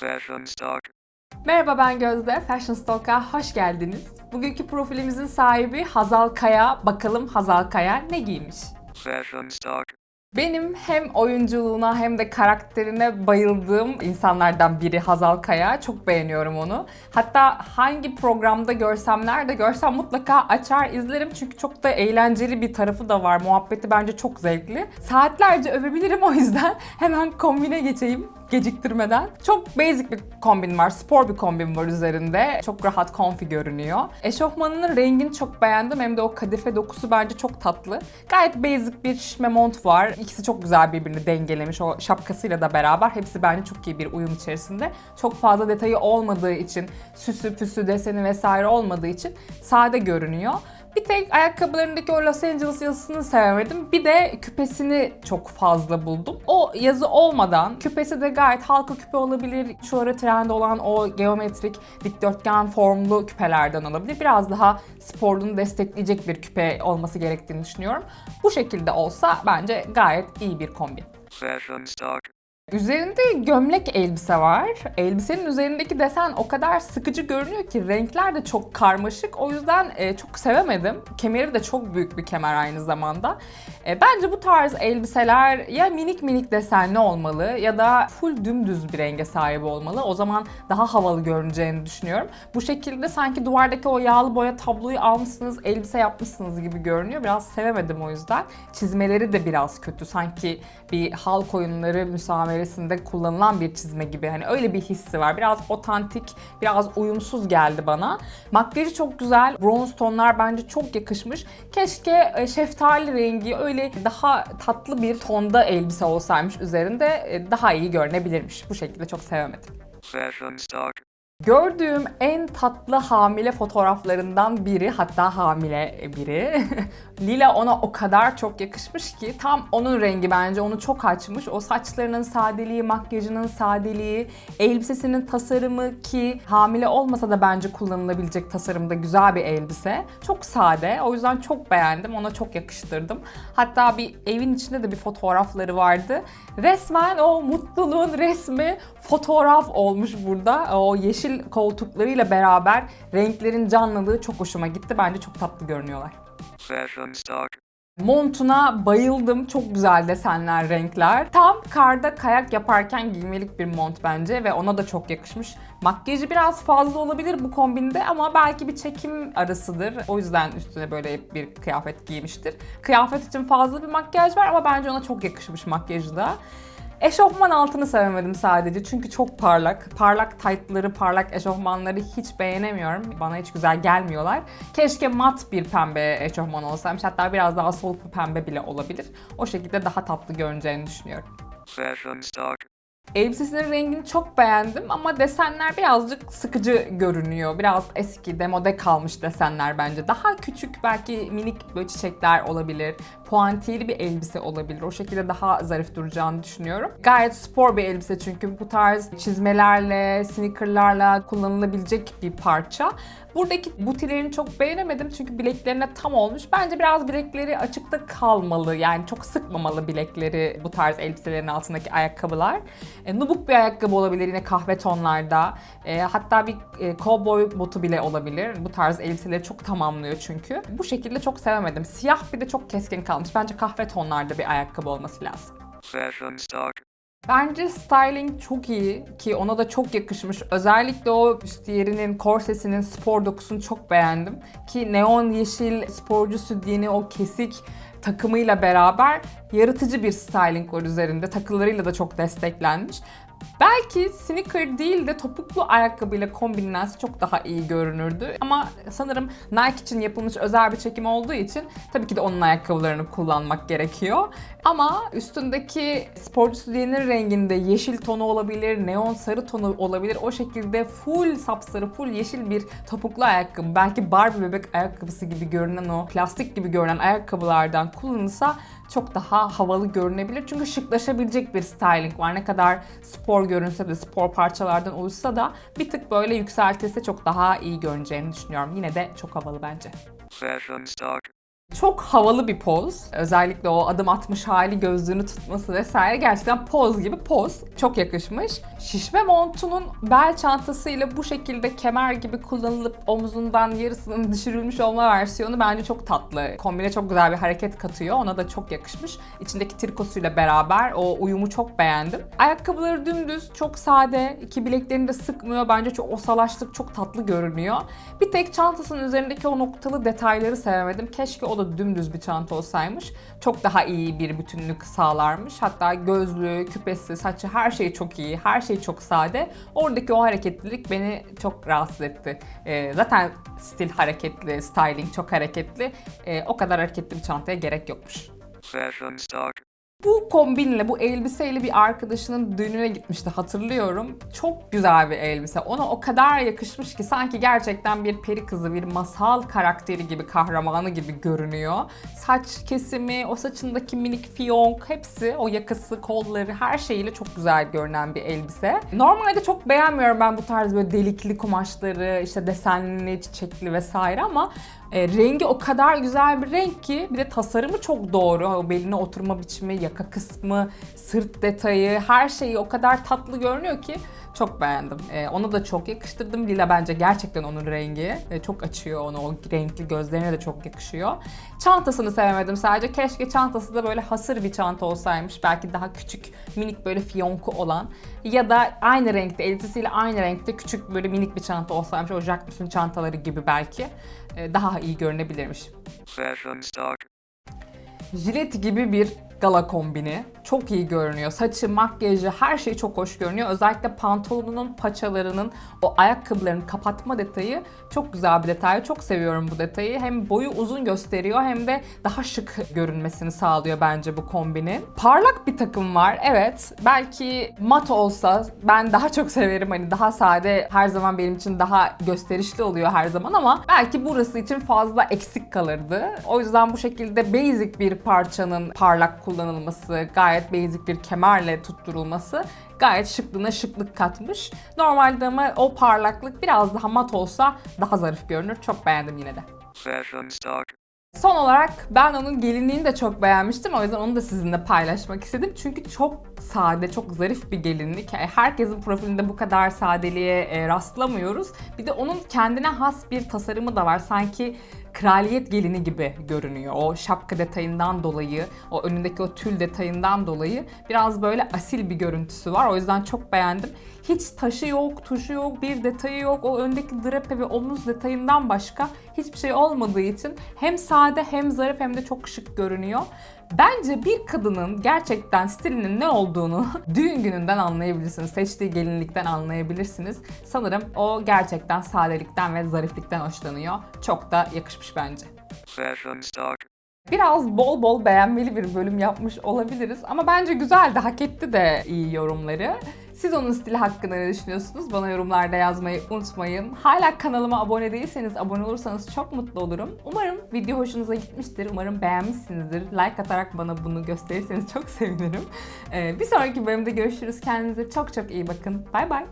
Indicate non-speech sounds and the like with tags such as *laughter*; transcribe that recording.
Fashion Stock. Merhaba ben Gözde, Fashion Stock'a hoş geldiniz. Bugünkü profilimizin sahibi Hazal Kaya. Bakalım Hazal Kaya ne giymiş? Fashion Stock. Benim hem oyunculuğuna hem de karakterine bayıldığım insanlardan biri Hazal Kaya. Çok beğeniyorum onu. Hatta hangi programda görsem, nerede görsem mutlaka açar izlerim. Çünkü çok da eğlenceli bir tarafı da var. Muhabbeti bence çok zevkli. Saatlerce övebilirim o yüzden. *laughs* Hemen kombine geçeyim geciktirmeden. Çok basic bir kombin var. Spor bir kombin var üzerinde. Çok rahat, comfy görünüyor. Eşofmanının rengini çok beğendim. Hem de o kadife dokusu bence çok tatlı. Gayet basic bir şişme mont var. İkisi çok güzel birbirini dengelemiş. O şapkasıyla da beraber. Hepsi bence çok iyi bir uyum içerisinde. Çok fazla detayı olmadığı için, süsü püsü deseni vesaire olmadığı için sade görünüyor. Bir tek ayakkabılarındaki o Los Angeles yazısını sevemedim. Bir de küpesini çok fazla buldum. O yazı olmadan küpesi de gayet halka küpe olabilir. Şu ara trend olan o geometrik dikdörtgen formlu küpelerden olabilir. Biraz daha sporunu destekleyecek bir küpe olması gerektiğini düşünüyorum. Bu şekilde olsa bence gayet iyi bir kombin. Fashion Stock. Üzerinde gömlek elbise var. Elbisenin üzerindeki desen o kadar sıkıcı görünüyor ki renkler de çok karmaşık. O yüzden e, çok sevemedim. Kemeri de çok büyük bir kemer aynı zamanda. E, bence bu tarz elbiseler ya minik minik desenli olmalı ya da full dümdüz bir renge sahip olmalı. O zaman daha havalı görüneceğini düşünüyorum. Bu şekilde sanki duvardaki o yağlı boya tabloyu almışsınız, elbise yapmışsınız gibi görünüyor. Biraz sevemedim o yüzden. Çizmeleri de biraz kötü. Sanki bir halk oyunları müsameresinde kullanılan bir çizme gibi. Hani öyle bir hissi var. Biraz otantik, biraz uyumsuz geldi bana. Makyajı çok güzel. Bronze tonlar bence çok yakışmış. Keşke e, şeftali rengi öyle daha tatlı bir tonda elbise olsaymış üzerinde e, daha iyi görünebilirmiş. Bu şekilde çok sevemedim. Fashion Stock. Gördüğüm en tatlı hamile fotoğraflarından biri, hatta hamile biri. *laughs* Lila ona o kadar çok yakışmış ki tam onun rengi bence onu çok açmış. O saçlarının sadeliği, makyajının sadeliği, elbisesinin tasarımı ki hamile olmasa da bence kullanılabilecek tasarımda güzel bir elbise. Çok sade. O yüzden çok beğendim. Ona çok yakıştırdım. Hatta bir evin içinde de bir fotoğrafları vardı. Resmen o mutluluğun resmi fotoğraf olmuş burada. O yeşil koltuklarıyla beraber renklerin canlılığı çok hoşuma gitti. Bence çok tatlı görünüyorlar. Fashion Stock. Montuna bayıldım. Çok güzel desenler, renkler. Tam karda kayak yaparken giymelik bir mont bence ve ona da çok yakışmış. Makyajı biraz fazla olabilir bu kombinde ama belki bir çekim arasıdır. O yüzden üstüne böyle bir kıyafet giymiştir. Kıyafet için fazla bir makyaj var ama bence ona çok yakışmış makyajı da. Eşofman altını sevemedim sadece çünkü çok parlak. Parlak taytları, parlak eşofmanları hiç beğenemiyorum. Bana hiç güzel gelmiyorlar. Keşke mat bir pembe eşofman olsaymış. Hatta biraz daha soluk bir pembe bile olabilir. O şekilde daha tatlı görüneceğini düşünüyorum. Fashion Stock. Elbisesinin rengini çok beğendim ama desenler birazcık sıkıcı görünüyor. Biraz eski, demode kalmış desenler bence. Daha küçük belki minik böyle çiçekler olabilir. Puantiyeli bir elbise olabilir. O şekilde daha zarif duracağını düşünüyorum. Gayet spor bir elbise çünkü bu tarz çizmelerle, sneakerlarla kullanılabilecek bir parça. Buradaki butilerini çok beğenemedim çünkü bileklerine tam olmuş. Bence biraz bilekleri açıkta kalmalı. Yani çok sıkmamalı bilekleri bu tarz elbiselerin altındaki ayakkabılar. E, nubuk bir ayakkabı olabilir yine kahve tonlarda. E, hatta bir e, cowboy botu bile olabilir. Bu tarz elbiseleri çok tamamlıyor çünkü. Bu şekilde çok sevemedim. Siyah bir de çok keskin kalmış. Bence kahve tonlarda bir ayakkabı olması lazım. Fashion Stock. Bence styling çok iyi ki ona da çok yakışmış. Özellikle o büstiyerinin, korsesinin spor dokusunu çok beğendim. Ki neon yeşil sporcu sütyeni o kesik takımıyla beraber yaratıcı bir styling var üzerinde. Takılarıyla da çok desteklenmiş. Belki sneaker değil de topuklu ayakkabıyla kombinlense çok daha iyi görünürdü. Ama sanırım Nike için yapılmış özel bir çekim olduğu için tabii ki de onun ayakkabılarını kullanmak gerekiyor. Ama üstündeki sporcu sütyenin renginde yeşil tonu olabilir, neon sarı tonu olabilir. O şekilde full sapsarı, full yeşil bir topuklu ayakkabı, belki Barbie bebek ayakkabısı gibi görünen o plastik gibi görünen ayakkabılardan kullanılsa çok daha havalı görünebilir. Çünkü şıklaşabilecek bir styling var. Ne kadar spor görünse de, spor parçalardan oluşsa da bir tık böyle yükseltilse çok daha iyi görüneceğini düşünüyorum. Yine de çok havalı bence. Fashion Stock. Çok havalı bir poz. Özellikle o adım atmış hali, gözlüğünü tutması vesaire gerçekten poz gibi poz. Çok yakışmış. Şişme montunun bel çantasıyla bu şekilde kemer gibi kullanılıp omzundan yarısının *laughs* düşürülmüş olma versiyonu bence çok tatlı. Kombine çok güzel bir hareket katıyor. Ona da çok yakışmış. İçindeki trikosuyla beraber o uyumu çok beğendim. Ayakkabıları dümdüz, çok sade. İki bileklerini de sıkmıyor. Bence çok o salaşlık çok tatlı görünüyor. Bir tek çantasının üzerindeki o noktalı detayları sevemedim. Keşke o da dümdüz bir çanta olsaymış. Çok daha iyi bir bütünlük sağlarmış. Hatta gözlüğü, küpesi, saçı her şey çok iyi. Her şey çok sade. Oradaki o hareketlilik beni çok rahatsız etti. Ee, zaten stil hareketli, styling çok hareketli. Ee, o kadar hareketli bir çantaya gerek yokmuş. Fashion stock. Bu kombinle, bu elbiseyle bir arkadaşının düğününe gitmişti hatırlıyorum. Çok güzel bir elbise. Ona o kadar yakışmış ki sanki gerçekten bir peri kızı, bir masal karakteri gibi, kahramanı gibi görünüyor. Saç kesimi, o saçındaki minik fiyonk, hepsi, o yakası, kolları, her şeyiyle çok güzel görünen bir elbise. Normalde çok beğenmiyorum ben bu tarz böyle delikli kumaşları, işte desenli, çiçekli vesaire ama e, rengi o kadar güzel bir renk ki bir de tasarımı çok doğru. O beline oturma biçimi, yaka kısmı, sırt detayı her şeyi o kadar tatlı görünüyor ki çok beğendim. E, onu da çok yakıştırdım. Lila bence gerçekten onun rengi. E, çok açıyor onu. O renkli gözlerine de çok yakışıyor. Çantasını sevemedim sadece. Keşke çantası da böyle hasır bir çanta olsaymış. Belki daha küçük, minik böyle fiyonku olan. Ya da aynı renkte, elbisesiyle aynı renkte küçük böyle minik bir çanta olsaymış. O Jacquemus'un çantaları gibi belki. E, daha iyi görünebilirmiş. Jilet gibi bir gala kombini. Çok iyi görünüyor. Saçı, makyajı, her şey çok hoş görünüyor. Özellikle pantolonunun paçalarının o ayakkabıların kapatma detayı çok güzel bir detay. Çok seviyorum bu detayı. Hem boyu uzun gösteriyor hem de daha şık görünmesini sağlıyor bence bu kombinin. Parlak bir takım var. Evet. Belki mat olsa ben daha çok severim. Hani daha sade her zaman benim için daha gösterişli oluyor her zaman ama belki burası için fazla eksik kalırdı. O yüzden bu şekilde basic bir parçanın parlak kullanılması, gayet basic bir kemerle tutturulması gayet şıklığına şıklık katmış. Normalde ama o parlaklık biraz daha mat olsa daha zarif görünür. Çok beğendim yine de. Fashion stock. Son olarak ben onun gelinliğini de çok beğenmiştim. O yüzden onu da sizinle paylaşmak istedim. Çünkü çok sade, çok zarif bir gelinlik. Yani Herkesin profilinde bu kadar sadeliğe e, rastlamıyoruz. Bir de onun kendine has bir tasarımı da var. Sanki kraliyet gelini gibi görünüyor. O şapka detayından dolayı, o önündeki o tül detayından dolayı biraz böyle asil bir görüntüsü var. O yüzden çok beğendim. Hiç taşı yok, tuşu yok, bir detayı yok. O öndeki drape ve omuz detayından başka hiçbir şey olmadığı için hem sade hem zarif hem de çok şık görünüyor. Bence bir kadının gerçekten stilinin ne olduğunu *laughs* düğün gününden anlayabilirsiniz. Seçtiği gelinlikten anlayabilirsiniz. Sanırım o gerçekten sadelikten ve zariflikten hoşlanıyor. Çok da yakışmış bence. Biraz bol bol beğenmeli bir bölüm yapmış olabiliriz ama bence güzeldi, hak etti de iyi yorumları. Siz onun stili hakkında ne düşünüyorsunuz? Bana yorumlarda yazmayı unutmayın. Hala kanalıma abone değilseniz abone olursanız çok mutlu olurum. Umarım video hoşunuza gitmiştir. Umarım beğenmişsinizdir. Like atarak bana bunu gösterirseniz çok sevinirim. Ee, bir sonraki bölümde görüşürüz. Kendinize çok çok iyi bakın. Bay bay.